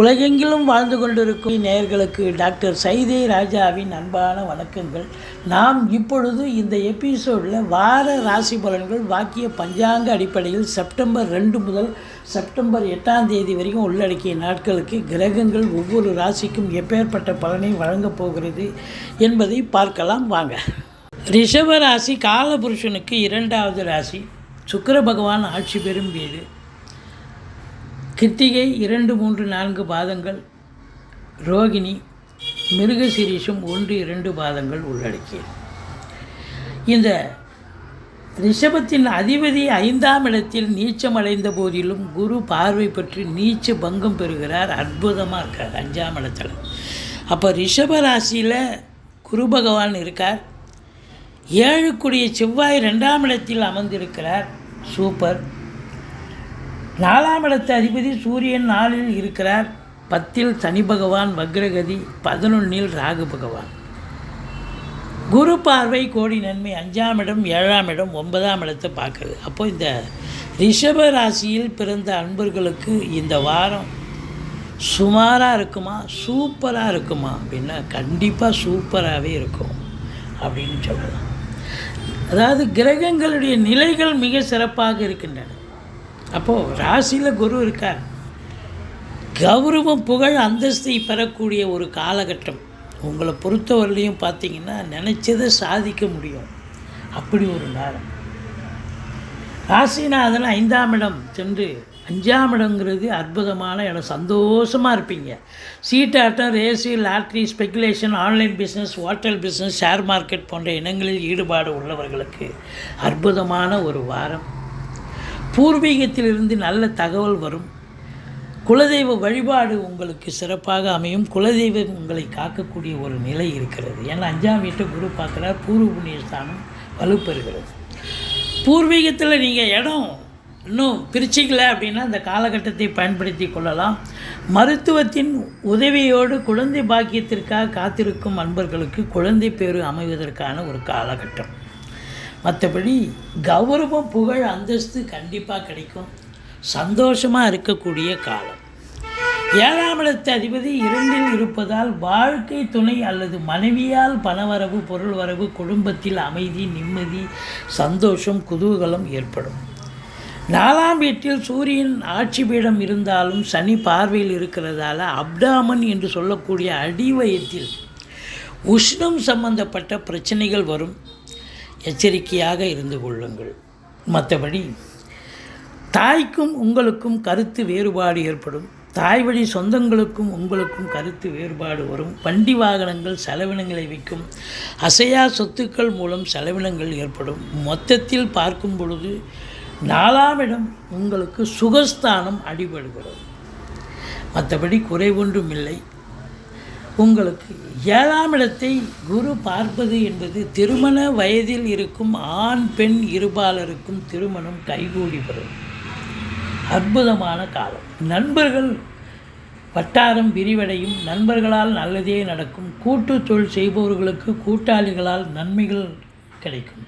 உலகெங்கிலும் வாழ்ந்து கொண்டிருக்கும் நேயர்களுக்கு டாக்டர் சைதே ராஜாவின் அன்பான வணக்கங்கள். நாம் இப்பொழுது இந்த எபிசோடில் வார ராசி பலன்கள் வாக்கிய பஞ்சாங்க அடிப்படையில் செப்டம்பர் ரெண்டு முதல் செப்டம்பர் எட்டாம் தேதி வரைக்கும் உள்ளடக்கிய நாட்களுக்கு கிரகங்கள் ஒவ்வொரு ராசிக்கும் எப்பேற்பட்ட பலனை வழங்கப் போகிறது என்பதை பார்க்கலாம் வாங்க. ரிஷப ராசி காலபுருஷனுக்கு இரண்டாவது ராசி. சுக்கர பகவான் ஆட்சி பெறும் வீடு. கிருத்திகை இரண்டு மூன்று நான்கு பாதங்கள் ரோகிணி மிருகசிரீஷம் ஒன்று இரண்டு பாதங்கள் உள்ளடக்கியது. இந்த ரிஷபத்தின் அதிபதி ஐந்தாம் இடத்தில் நீச்சம் அடைந்த போதிலும் குரு பார்வை பற்றி நீச்ச பங்கம் பெறுகிறார். அற்புதமாக இருக்கார் அஞ்சாம் இடத்துல. அப்போ ரிஷப ராசியில் குரு பகவான் இருக்கார். ஏழுக்குடிய செவ்வாய் ரெண்டாம் இடத்தில் அமர்ந்திருக்கிறார். சூப்பர். நாலாம் இடத்து அதிபதி சூரியன் நாளில் இருக்கிறார். பத்தில் சனி பகவான் வக்ரகதி பதினொன்னில் ராகு பகவான். குரு பார்வை கோடி நன்மை. அஞ்சாம் இடம் ஏழாம் இடம் ஒன்பதாம் இடத்தை பார்க்குது. அப்போ இந்த ரிஷப ராசியில் பிறந்த அன்பர்களுக்கு இந்த வாரம் சுமாராக இருக்குமா? சூப்பராக இருக்குமா? அப்படின்னா கண்டிப்பாக சூப்பராகவே இருக்கும் அப்படின்னு சொல்லலாம். அதாவது கிரகங்களுடைய நிலைகள் மிக சிறப்பாக இருக்கின்றன. அப்போது ராசியில் குரு இருக்கார். கௌரவம் புகழ் அந்தஸ்தை பெறக்கூடிய ஒரு காலகட்டம். உங்களை பொறுத்தவரையிலையும் பார்த்தீங்கன்னா நினச்சதை சாதிக்க முடியும். அப்படி ஒரு நேரம். ராசிநாதன் ஐந்தாம் இடம் சென்று அஞ்சாம் இடங்கிறது அற்புதமான இடம். சந்தோஷமாக இருப்பீங்க. சீட்டாட்டம் race lottery speculation online business hotel business share market போன்ற இனங்களில் ஈடுபாடு உள்ளவர்களுக்கு அற்புதமான ஒரு வாரம். பூர்வீகத்திலிருந்து நல்ல தகவல் வரும். குலதெய்வ வழிபாடு உங்களுக்கு சிறப்பாக அமையும். குலதெய்வம் உங்களை காக்கக்கூடிய ஒரு நிலை இருக்கிறது. ஏன்னா அஞ்சாம் வீட்டை குரு பார்க்குறார் பூர்வ புண்ணிய ஸ்தானம் வலுப்பெறுகிறது. பூர்வீகத்தில் நீங்கள் இடம் இன்னும் பிரிச்சிக்கல அப்படின்னா அந்த காலகட்டத்தை பயன்படுத்தி கொள்ளலாம். மருத்துவத்தின் உதவியோடு குழந்தை பாக்கியத்திற்காக காத்திருக்கும் அன்பர்களுக்கு குழந்தை பேறு அமைவதற்கான ஒரு காலகட்டம். மற்றபடி கௌரவம் புகழ் அந்தஸ்து கண்டிப்பாக கிடைக்கும். சந்தோஷமாக இருக்கக்கூடிய காலம். ஏழாம் இடத்து அதிபதி இரண்டில் இருப்பதால் வாழ்க்கை துணை அல்லது மனைவியால் பணவரவு பொருள் வரவு குடும்பத்தில் அமைதி நிம்மதி சந்தோஷம் குதூகலம் ஏற்படும். நாலாம் வீட்டில் சூரியன் ஆட்சி பீடம் இருந்தாலும் சனி பார்வையில் இருக்கிறதால அப்டாமன் என்று சொல்லக்கூடிய அடிவயத்தில் உஷ்ணம் சம்பந்தப்பட்ட பிரச்சனைகள் வரும். எச்சரிக்கையாக இருந்து கொள்ளுங்கள். மற்றபடி தாய்க்கும் உங்களுக்கும் கருத்து வேறுபாடு ஏற்படும். தாய் வழி சொந்தங்களுக்கும் உங்களுக்கும் கருத்து வேறுபாடு வரும். வண்டி வாகனங்கள் செலவினங்களை விற்கும் அசையா சொத்துக்கள் மூலம் செலவினங்கள் ஏற்படும். மொத்தத்தில் பார்க்கும் பொழுது நாலாவிடம் உங்களுக்கு சுகஸ்தானம் அடிபடுகிறது. மற்றபடி குறை ஒன்றும் இல்லை உங்களுக்கு ஏழாம் இடத்தை குரு பார்ப்பது என்பது திருமண வயதில் இருக்கும் ஆண் பெண் இருபாலருக்கும் திருமணம் கைகூடி வரும். அற்புதமான காலம். நண்பர்கள் வட்டாரம் விரிவடையும். நண்பர்களால் நல்லதே நடக்கும். கூட்டு தொழில் செய்பவர்களுக்கு கூட்டாளிகளால் நன்மைகள் கிடைக்கும்.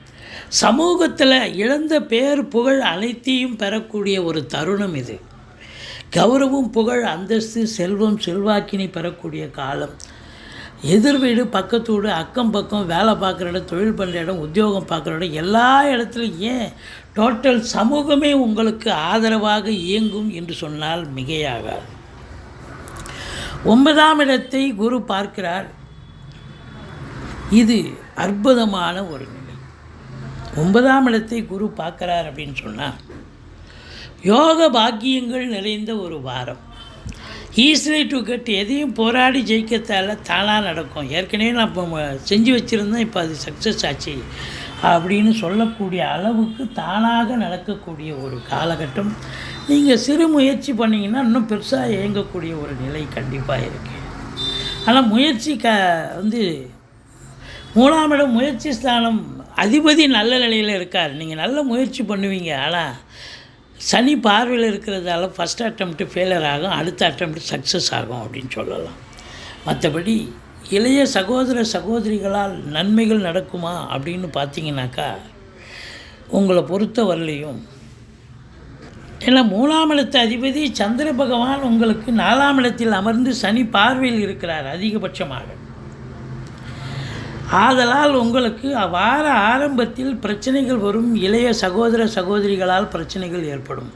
சமூகத்தில் இழந்த பேர் புகழ் அனைத்தையும் பெறக்கூடிய ஒரு தருணம் இது. கௌரவம் புகழ் அந்தஸ்து செல்வம் செல்வாக்கினை பெறக்கூடிய காலம். எதிர் வீடு பக்கத்து வீடு அக்கம் பக்கம் வேலை பார்க்குற இடம் தொழில் பண்ணுற இடம் உத்தியோகம் பார்க்குற இடம் எல்லா இடத்துலையும் ஏன் டோட்டல் சமூகமே உங்களுக்கு ஆதரவாக இயங்கும் என்று சொன்னால் மிகையாகாது. ஒன்பதாம் இடத்தை குரு பார்க்கிறார். இது அற்புதமான ஒரு நிலை. ஒன்பதாம் இடத்தை குரு பார்க்குறார் அப்படின்னு சொன்னால் யோக பாக்கியங்கள் நிறைந்த ஒரு வாரம். ஈஸிலி டு கட் எதையும் போராடி ஜெயிக்கத்தால தானாக நடக்கும். ஏற்கனவே நான் இப்போ செஞ்சு வச்சுருந்தேன் இப்போ அது சக்ஸஸ் ஆச்சு. அப்படின்னு சொல்லக்கூடிய அளவுக்கு தானாக நடக்கக்கூடிய ஒரு காலகட்டம். நீங்கள் சிறு முயற்சி பண்ணிங்கன்னா இன்னும் பெருசாக இயங்கக்கூடிய ஒரு நிலை கண்டிப்பாக இருக்குது ஆனால் முயற்சி க வந்து மூணாம் இடம் முயற்சி ஸ்தானம் அதிபதி நல்ல நிலையில் இருக்கார். நீங்கள் நல்ல முயற்சி பண்ணுவீங்க. ஆனால் சனி பார்வையில் இருக்கிறதால ஃபஸ்ட் அட்டம்ப்ட்டு ஃபெயிலியர் ஆகும் அடுத்த அட்டம்ப்ட் சக்ஸஸ் ஆகும் அப்படின்னு சொல்லலாம். மற்றபடி இளைய சகோதர சகோதரிகளால் நன்மைகள் நடக்குமா அப்படின்னு பார்த்தீங்கன்னாக்கா உங்களை பொறுத்த வரலையும் ஏன்னா மூணாம் இடத்து அதிபதி சந்திர பகவான் உங்களுக்கு நாலாம் இடத்தில் அமர்ந்து சனி பார்வையில் இருக்கிறார் அதிகபட்சமாக. ஆதலால் உங்களுக்கு வார ஆரம்பத்தில் பிரச்சனைகள் வரும் இளைய சகோதர சகோதரிகளால் பிரச்சனைகள் ஏற்படும்.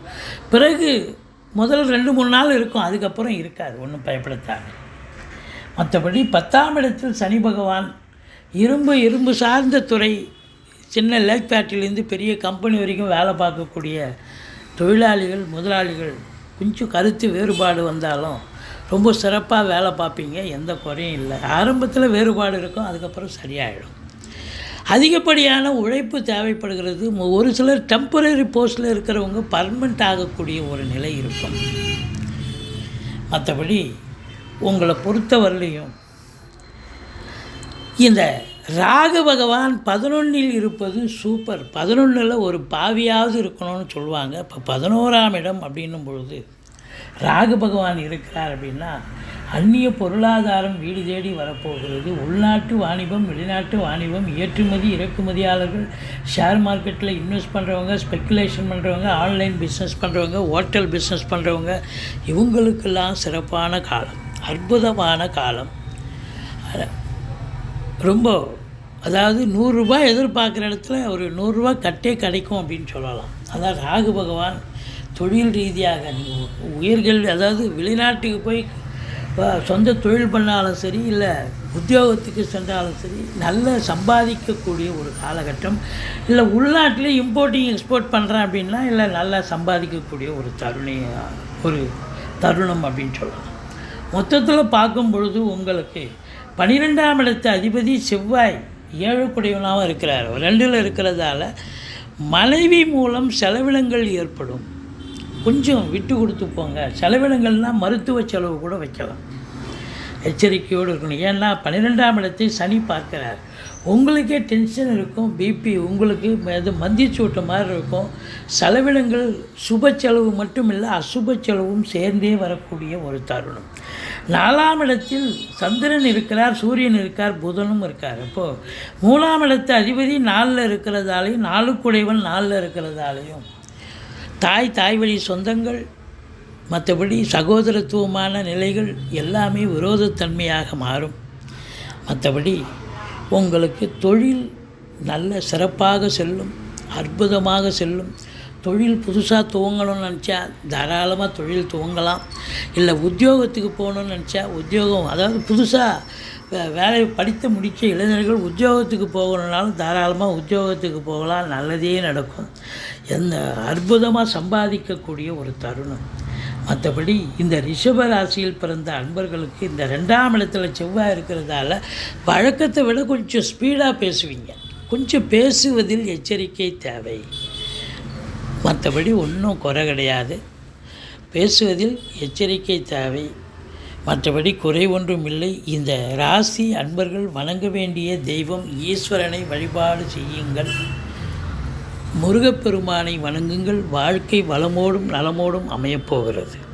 பிறகு முதல் ரெண்டு மூணு நாள் இருக்கும் அதுக்கப்புறம் இருக்காது ஒன்றும் பயப்படுத்தாது. மற்றபடி பத்தாம் இடத்தில் சனி பகவான் இரும்பு இரும்பு சார்ந்த துறை சின்ன லேக் ஃபேக்ட்ரிலேருந்து பெரிய கம்பெனி வரைக்கும் வேலை பார்க்கக்கூடிய தொழிலாளிகள் முதலாளிகள் கொஞ்சம் கருத்து வேறுபாடு வந்தாலும் ரொம்ப சிறப்பாக வேலை பார்ப்பீங்க எந்த குறையும் இல்லை. ஆரம்பத்தில் வேறுபாடு இருக்கும் அதுக்கப்புறம் சரியாயிடும். அதிகப்படியான உழைப்பு தேவைப்படுகிறது. ஒரு சிலர் டெம்பரரி போஸ்ட்டில் இருக்கிறவங்க பர்மனெண்ட் ஆகக்கூடிய ஒரு நிலை இருக்கும். மற்றபடி உங்களை பொறுத்தவரையிலையும் இந்த ராகு பகவான் பதினொன்றில் இருப்பது சூப்பர் பதினொன்றில் ஒரு பாவியாவது இருக்கணும்னு சொல்லுவாங்க. இப்போ பதினோராம் இடம் அப்படின்னும் பொழுது ராகு பகவான் இருக்கிறார் அப்படின்னா அந்நிய பொருளாதாரம் வீடு தேடி வரப்போகிறது. உள்நாட்டு வாணிபம் வெளிநாட்டு வாணிபம் ஏற்றுமதி இறக்குமதியாளர்கள் ஷேர் மார்க்கெட்டில் இன்வெஸ்ட் பண்ணுறவங்க ஸ்பெக்குலேஷன் பண்ணுறவங்க ஆன்லைன் பிஸ்னஸ் பண்ணுறவங்க ஹோட்டல் பிஸ்னஸ் பண்ணுறவங்க இவங்களுக்கெல்லாம் சிறப்பான காலம் அற்புதமான காலம். ரொம்ப அதாவது நூறுரூபா எதிர்பார்க்குற இடத்துல ஒரு நூறுரூவா கட்டே கிடைக்கும் அப்படின்னு சொல்லலாம். அதான் ராகு பகவான் தொழில் ரீதியாக நீங்கள் அதாவது வெளிநாட்டுக்கு போய் சொந்த தொழில் பண்ணாலும் சரி இல்லை உத்தியோகத்துக்கு சென்றாலும் சரி நல்ல சம்பாதிக்கக்கூடிய ஒரு காலகட்டம். இல்லை உள்நாட்டிலே இம்போர்ட்டிங் எக்ஸ்போர்ட் பண்ணுறேன் அப்படின்னா இல்லை நல்லா சம்பாதிக்கக்கூடிய ஒரு தருணி ஒரு தருணம் அப்படின்னு சொல்லலாம். மொத்தத்தில் பார்க்கும் பொழுது உங்களுக்கு பன்னிரெண்டாம் இடத்து அதிபதி செவ்வாய் ஏழுக்குடையவனாகவும் இருக்கிறார். ரெண்டில் இருக்கிறதால மனைவி மூலம் செலவினங்கள் ஏற்படும். கொஞ்சம் விட்டு கொடுத்து போங்க. செலவினங்கள்லாம் மருத்துவ செலவு கூட வைக்கலாம். எச்சரிக்கையோடு இருக்கணும். ஏன்னா பன்னிரெண்டாம் இடத்தை சனி பார்க்குறார். உங்களுக்கே டென்ஷன் இருக்கும். பிபி உங்களுக்கு அது மந்திச்சூட்டு மாதிரி இருக்கும். செலவினங்கள் சுப செலவு மட்டும் இல்லை அசுப செலவும் சேர்ந்தே வரக்கூடிய ஒரு தருணம். நாலாம் இடத்தில் சந்திரன் இருக்கிறார் சூரியன் இருக்கார் புதனும் இருக்கார். இப்போது மூணாம் இடத்து அதிபதி நாலில் இருக்கிறதாலையும் நாலுக்குடையவன் நாலில் இருக்கிறதாலையும் தாய் தாய் வழி சொந்தங்கள் மற்றபடி சகோதரத்துவமான நிலைகள் எல்லாமே விரோதத்தன்மையாக மாறும். மற்றபடி உங்களுக்கு தொழில் நல்ல சிறப்பாக செல்லும் அற்புதமாக செல்லும் தொழில் புதுசாக துவங்கணும்னு நினச்சா தாராளமாக தொழில் துவங்கலாம். இல்லை உத்தியோகத்துக்கு போகணும்னு நினச்சா உத்தியோகம் அதாவது புதுசாக வேலை படித்து முடித்த இளைஞர்கள் உத்தியோகத்துக்கு போகணுன்னாலும் தாராளமாக உத்தியோகத்துக்கு போகலாம். நல்லதே நடக்கும். எந்த அற்புதமாக சம்பாதிக்கக்கூடிய ஒரு தருணம். மற்றபடி இந்த ரிஷப ராசியில் பிறந்த அன்பர்களுக்கு இந்த ரெண்டாம் இடத்துல செவ்வாய் இருக்கிறதால வழக்கத்தை விட கொஞ்சம் ஸ்பீடாக பேசுவீங்க. கொஞ்சம் பேசுவதில் எச்சரிக்கை தேவை. மற்றபடி ஒன்றும் குறை கிடையாது. பேசுவதில் எச்சரிக்கை தேவை. மற்றபடி குறை ஒன்றும் இல்லை. இந்த ராசி அன்பர்கள் வணங்க வேண்டிய தெய்வம் ஈஸ்வரனை வழிபாடு செய்யுங்கள். முருகப்பெருமானை வணங்குங்கள். வாழ்க்கை வளமோடும் நலமோடும் அமையப்போகிறது